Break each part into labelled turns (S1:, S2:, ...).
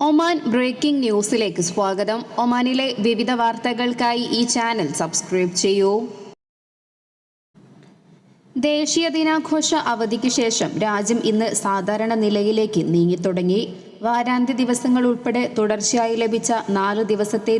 S1: Oman breaking ന്യൂസിലേക്ക് സ്വാഗതം. ഒമാനിലെ വിവിധ വാർത്തകൾക്കായി ഈ ചാനൽ സബ്സ്ക്രൈബ് ചെയ്യൂ. ദേശീയ ദിനാഘോഷ അവധിക്ക് ശേഷം രാജ്യം ഇന്ന് സാധാരണ നിലയിലേക്ക് നീങ്ങിത്തുടങ്ങി. വാരാന്ത്യ ദിവസങ്ങൾ ഉൾപ്പെടെ തുടർച്ചയായി ലഭിച്ച നാല് ദിവസത്തെ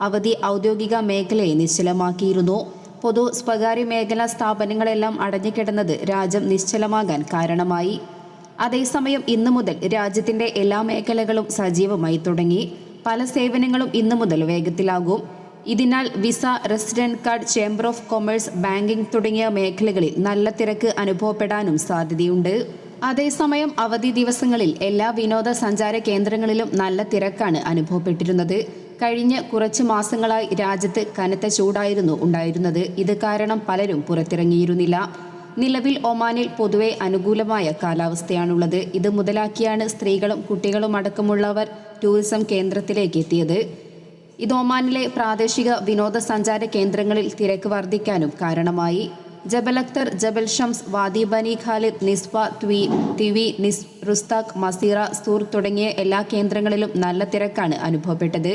S1: അവധി ഔദ്യോഗിക മേഖലയെ നിശ്ചലമാക്കിയിരുന്നു. പൊതു സ്വകാര്യ മേഖലാ സ്ഥാപനങ്ങളെല്ലാം അടഞ്ഞുകിടന്നത് രാജ്യം നിശ്ചലമാകാൻ കാരണമായി. അതേസമയം ഇന്നു മുതൽ രാജ്യത്തിന്റെ എല്ലാ മേഖലകളും സജീവമായി തുടങ്ങി. പല സേവനങ്ങളും ഇന്നു മുതൽ വേഗത്തിലാകും. ഇതിനാൽ visa resident card chamber of commerce banking തുടങ്ങിയ മേഖലകളിൽ നല്ല തിരക്ക് അനുഭവപ്പെടാനും സാധ്യതയുണ്ട്. അതേസമയം അവധി ദിവസങ്ങളിൽ എല്ലാ വിനോദസഞ്ചാര കേന്ദ്രങ്ങളിലും നല്ല തിരക്കാണ് അനുഭവപ്പെട്ടിരുന്നത്. കഴിഞ്ഞ കുറച്ച് മാസങ്ങളായി രാജ്യത്ത് കനത്ത ചൂടായിരുന്നു ഉണ്ടായിരുന്നത്. ഇത് കാരണം പലരും പുറത്തിറങ്ങിയിരുന്നില്ല. നിലവിൽ ഒമാനിൽ പൊതുവെ അനുകൂലമായ കാലാവസ്ഥയാണുള്ളത്. ഇത് മുതലാക്കിയാണ് സ്ത്രീകളും കുട്ടികളും അടക്കമുള്ളവർ ടൂറിസം കേന്ദ്രത്തിലേക്ക് എത്തിയത്. ഇത് ഒമാനിലെ പ്രാദേശിക വിനോദസഞ്ചാര കേന്ദ്രങ്ങളിൽ തിരക്ക് വർദ്ധിക്കാനും കാരണമായി. ജബൽ Akhtar Jebel Shams Wadi Bani Khalid Nizwa ത്വി Tiwi നിസ് റുസ്താഖ് മസീറ സൂർ തുടങ്ങിയ എല്ലാ കേന്ദ്രങ്ങളിലും നല്ല തിരക്കാണ് അനുഭവപ്പെട്ടത്.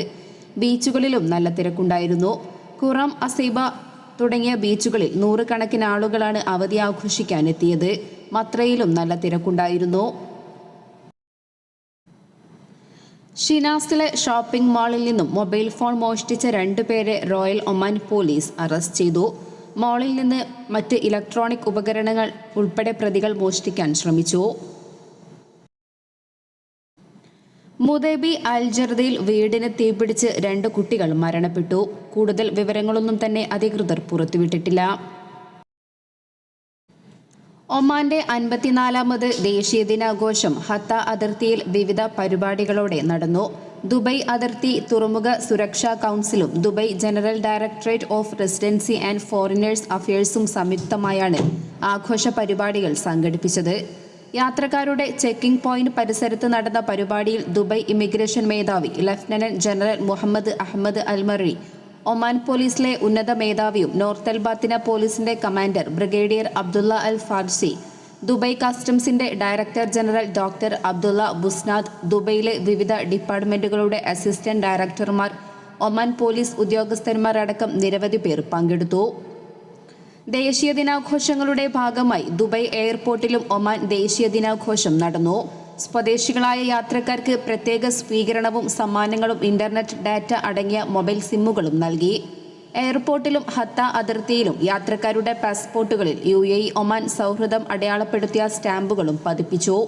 S1: ബീച്ചുകളിലും നല്ല തിരക്കുണ്ടായിരുന്നു. ഖുറം അസീബ തുടങ്ങിയ ബീച്ചുകളിൽ നൂറുകണക്കിന് ആളുകളാണ് അവധി ആഘോഷിക്കാൻ എത്തിയത് മത്രയിലും നല്ല തിരക്കുണ്ടായിരുന്നു. ഷിനാസിലെ ഷോപ്പിംഗ് മാളിൽ നിന്നും മൊബൈൽ ഫോൺ മോഷ്ടിച്ച രണ്ടുപേരെ റോയൽ ഒമാൻ പോലീസ് അറസ്റ്റ് ചെയ്തു. മാളിൽ നിന്ന് മറ്റ് ഇലക്ട്രോണിക് ഉപകരണങ്ങൾ ഉൾപ്പെടെ പ്രതികൾ മോഷ്ടിക്കാൻ ശ്രമിച്ചു. മുദേബി അൽജർദയിൽ വീടിന് തീപിടിച്ച് രണ്ട് കുട്ടികൾ മരണപ്പെട്ടു. കൂടുതൽ വിവരങ്ങളൊന്നും തന്നെ അധികൃതർ പുറത്തുവിട്ടിട്ടില്ല. ഒമാന്റെ അൻപത്തിനാലാമത് ദേശീയ ദിനാഘോഷം ഹത്ത അതിർത്തിയിൽ വിവിധ പരിപാടികളോടെ നടന്നു. ദുബൈ അതിർത്തി തുറമുഖ സുരക്ഷാ കൗൺസിലും Dubai general directorate of residency and foreigners അഫയേഴ്സും സംയുക്തമായാണ് ആഘോഷ പരിപാടികൾ സംഘടിപ്പിച്ചത്. യാത്രക്കാരുടെ ചെക്കിംഗ് പോയിന്റ് പരിസരത്ത് നടന്ന പരിപാടിയിൽ ദുബായ് ഇമിഗ്രേഷൻ മേധാവി lieutenant general Mohammed Ahmed Al Marri Oman പോലീസിലെ ഉന്നത മേധാവിയും നോർത്ത് അൽബാത്തിന പോലീസിന്റെ commander brigadier Abdullah Al Farsi Dubai കസ്റ്റംസിന്റെ director general doctor Abdullah Busnad ദുബൈയിലെ വിവിധ ഡിപ്പാർട്ട്മെന്റുകളുടെ അസിസ്റ്റന്റ് ഡയറക്ടർമാർ ഒമാൻ പോലീസ് ഉദ്യോഗസ്ഥന്മാരടക്കം നിരവധി പേർ പങ്കെടുത്തു. ദേശീയ ദിനാഘോഷങ്ങളുടെ ഭാഗമായി ദുബൈ എയർപോർട്ടിലും ഒമാൻ ദേശീയ ദിനാഘോഷം നടന്നു. സ്വദേശികളായ യാത്രക്കാർക്ക് പ്രത്യേക സ്വീകരണവും സമ്മാനങ്ങളും ഇന്റർനെറ്റ് ഡാറ്റ അടങ്ങിയ മൊബൈൽ സിമ്മുകളും നൽകി. എയർപോർട്ടിലും ഹത്ത അതിർത്തിയിലും യാത്രക്കാരുടെ പാസ്പോർട്ടുകളിൽ യു എ ഒമാൻ സൗഹൃദം അടയാളപ്പെടുത്തിയ സ്റ്റാമ്പുകളും പതിപ്പിച്ചു.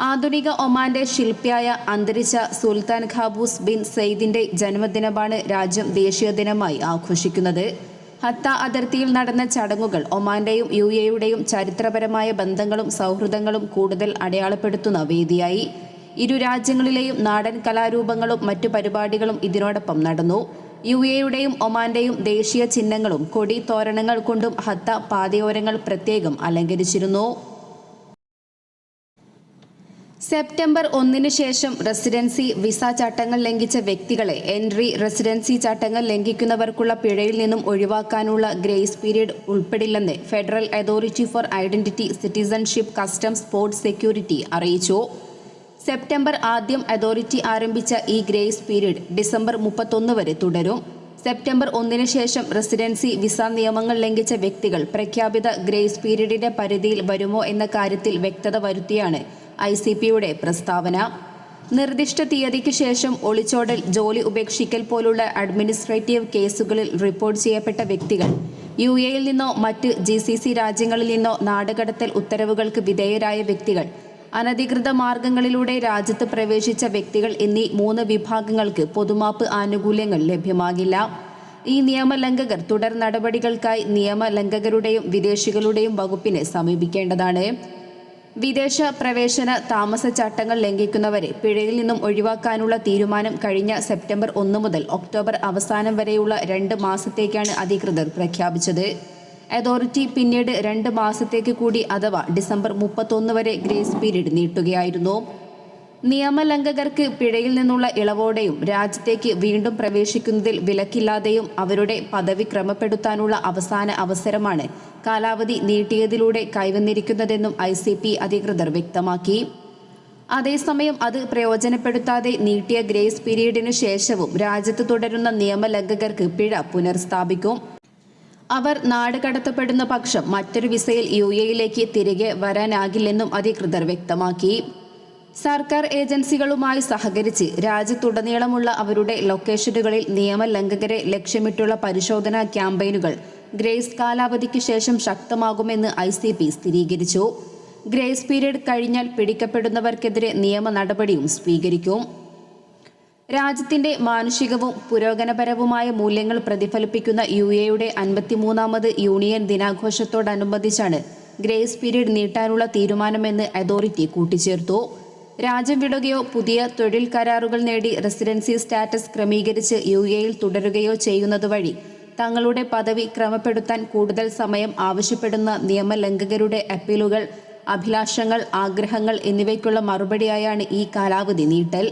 S1: ആധുനിക ഒമാന്റെ ശില്പിയായ അന്തരിച്ച സുൽത്താൻ ഖാബൂസ് ബിൻ സെയ്ദിന്റെ ജന്മദിനമാണ് രാജ്യം ദേശീയ ദിനമായി ആഘോഷിക്കുന്നത്. ഹത്ത അതിർത്തിയിൽ നടന്ന ചടങ്ങുകൾ ഒമാന്റെയും യു എയുടെയും ചരിത്രപരമായ ബന്ധങ്ങളും സൗഹൃദങ്ങളും കൂടുതൽ അടയാളപ്പെടുത്തുന്ന വേദിയായി. ഇരു രാജ്യങ്ങളിലെയും നാടൻ കലാരൂപങ്ങളും മറ്റു പരിപാടികളും ഇതിനോടൊപ്പം നടന്നു. യു എയുടെയും ഒമാന്റെയും ദേശീയ ചിഹ്നങ്ങളും കൊടി തോരണങ്ങൾ കൊണ്ടും ഹത്ത പാതയോരങ്ങൾ പ്രത്യേകം അലങ്കരിച്ചിരുന്നു. സെപ്റ്റംബർ ഒന്നിന് ശേഷം റെസിഡൻസി വിസ ചട്ടങ്ങൾ ലംഘിച്ച വ്യക്തികളെ എൻട്രി റെസിഡൻസി ചട്ടങ്ങൾ ലംഘിക്കുന്നവർക്കുള്ള പിഴയിൽ നിന്നും ഒഴിവാക്കാനുള്ള grace period ഉൾപ്പെടില്ലെന്ന് federal authority for identity citizenship customs port security അറിയിച്ചു. സെപ്റ്റംബർ ആദ്യം അതോറിറ്റി ആരംഭിച്ച ഈ ഗ്രേസ് പീരീഡ് ഡിസംബർ മുപ്പത്തൊന്ന് വരെ തുടരും. സെപ്റ്റംബർ ഒന്നിന് ശേഷം റെസിഡൻസി വിസ നിയമങ്ങൾ ലംഘിച്ച വ്യക്തികൾ പ്രഖ്യാപിത ഗ്രേസ് പീരീഡിന്റെ പരിധിയിൽ വരുമോ എന്ന കാര്യത്തിൽ വ്യക്തത വരുത്തിയാണ് ഐ സി പിയുടെ പ്രസ്താവന. നിർദ്ദിഷ്ട തീയതിക്ക് ശേഷം ഒളിച്ചോടൽ ജോലി ഉപേക്ഷിക്കൽ പോലുള്ള അഡ്മിനിസ്ട്രേറ്റീവ് കേസുകളിൽ റിപ്പോർട്ട് ചെയ്യപ്പെട്ട വ്യക്തികൾ. യു എയിൽ നിന്നോ മറ്റ് ജി സി സി രാജ്യങ്ങളിൽ നിന്നോ നാടുകടത്തൽ ഉത്തരവുകൾക്ക് വിധേയരായ വ്യക്തികൾ. അനധികൃത മാർഗങ്ങളിലൂടെ രാജ്യത്ത് പ്രവേശിച്ച വ്യക്തികൾ എന്നീ മൂന്ന് വിഭാഗങ്ങൾക്ക് പൊതുമാപ്പ് ആനുകൂല്യങ്ങൾ ലഭ്യമാകില്ല. ഈ നിയമലംഘകർ തുടർ നടപടികൾക്കായി നിയമലംഘകരുടെയും വിദേശികളുടെയും വകുപ്പിനെ സമീപിക്കേണ്ടതാണ്. വിദേശ പ്രവേശന താമസ ചട്ടങ്ങൾ ലംഘിക്കുന്നവരെ പിഴയിൽ നിന്നും ഒഴിവാക്കാനുള്ള തീരുമാനം കഴിഞ്ഞ സെപ്റ്റംബർ ഒന്ന് മുതൽ ഒക്ടോബർ അവസാനം വരെയുള്ള രണ്ട് മാസത്തേക്കാണ് അധികൃതർ പ്രഖ്യാപിച്ചത്. അതോറിറ്റി പിന്നീട് രണ്ട് മാസത്തേക്ക് കൂടി അഥവാ ഡിസംബർ മുപ്പത്തൊന്ന് വരെ ഗ്രേസ് പീരീഡ് നീട്ടുകയായിരുന്നു. നിയമലംഘകർക്ക് പിഴയിൽ നിന്നുള്ള ഇളവോടെയും രാജ്യത്തേക്ക് വീണ്ടും പ്രവേശിക്കുന്നതിൽ വിലക്കില്ലാതെയും അവരുടെ പദവി ക്രമപ്പെടുത്താനുള്ള അവസാന അവസരമാണ് കാലാവധി നീട്ടിയതിലൂടെ കൈവന്നിരിക്കുന്നതെന്നും ഐ അധികൃതർ വ്യക്തമാക്കി. അതേസമയം അത് പ്രയോജനപ്പെടുത്താതെ നീട്ടിയ ഗ്രേസ് പീരീഡിന് ശേഷവും രാജ്യത്ത് തുടരുന്ന നിയമലംഘകർക്ക് പിഴ പുനർസ്ഥാപിക്കും. അവർ നാട് കടത്തപ്പെടുന്ന പക്ഷം മറ്റൊരു വിസയിൽ യു എയിലേക്ക് തിരികെ വരാനാകില്ലെന്നും അധികൃതർ വ്യക്തമാക്കി. സർക്കാർ ഏജൻസികളുമായി സഹകരിച്ച് രാജ്യത്തുടനീളമുള്ള അവരുടെ ലൊക്കേഷനുകളിൽ നിയമലംഘകരെ ലക്ഷ്യമിട്ടുള്ള പരിശോധനാ ക്യാമ്പയിനുകൾ ഗ്രേസ് കാലാവധിക്ക് ശേഷം ശക്തമാകുമെന്ന് ഐ സി പി സ്ഥിരീകരിച്ചു. ഗ്രേസ് പീരീഡ് കഴിഞ്ഞാൽ പിടിക്കപ്പെടുന്നവർക്കെതിരെ നിയമ നടപടിയും സ്വീകരിക്കും. രാജ്യത്തിന്റെ മാനുഷികവും പുരോഗമനപരവുമായ മൂല്യങ്ങൾ പ്രതിഫലിപ്പിക്കുന്ന യു എയുടെ അൻപത്തിമൂന്നാമത് യൂണിയൻ ദിനാഘോഷത്തോടനുബന്ധിച്ചാണ് ഗ്രേസ് പീരീഡ് നീട്ടാനുള്ള തീരുമാനമെന്ന് അതോറിറ്റി കൂട്ടിച്ചേർത്തു. രാജ്യം വിടുകയോ പുതിയ തൊഴിൽ കരാറുകൾ നേടി റെസിഡൻസി സ്റ്റാറ്റസ് ക്രമീകരിച്ച് യു എയിൽ തുടരുകയോ ചെയ്യുന്നത് വഴി തങ്ങളുടെ പദവി ക്രമപ്പെടുത്താൻ കൂടുതൽ സമയം ആവശ്യപ്പെടുന്ന നിയമലംഘകരുടെ അപ്പീലുകൾ അഭിലാഷങ്ങൾ ആഗ്രഹങ്ങൾ എന്നിവയ്ക്കുള്ള മറുപടിയായാണ് ഈ കാലാവധി നീട്ടൽ.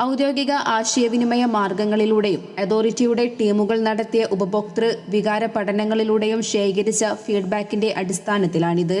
S1: ഔദ്യോഗിക ആശയവിനിമയ മാർഗങ്ങളിലൂടെയും അതോറിറ്റിയുടെ ടീമുകൾ നടത്തിയ ഉപഭോക്തൃ വികാര പഠനങ്ങളിലൂടെയും ശേഖരിച്ച ഫീഡ്ബാക്കിന്റെ അടിസ്ഥാനത്തിലാണിത്.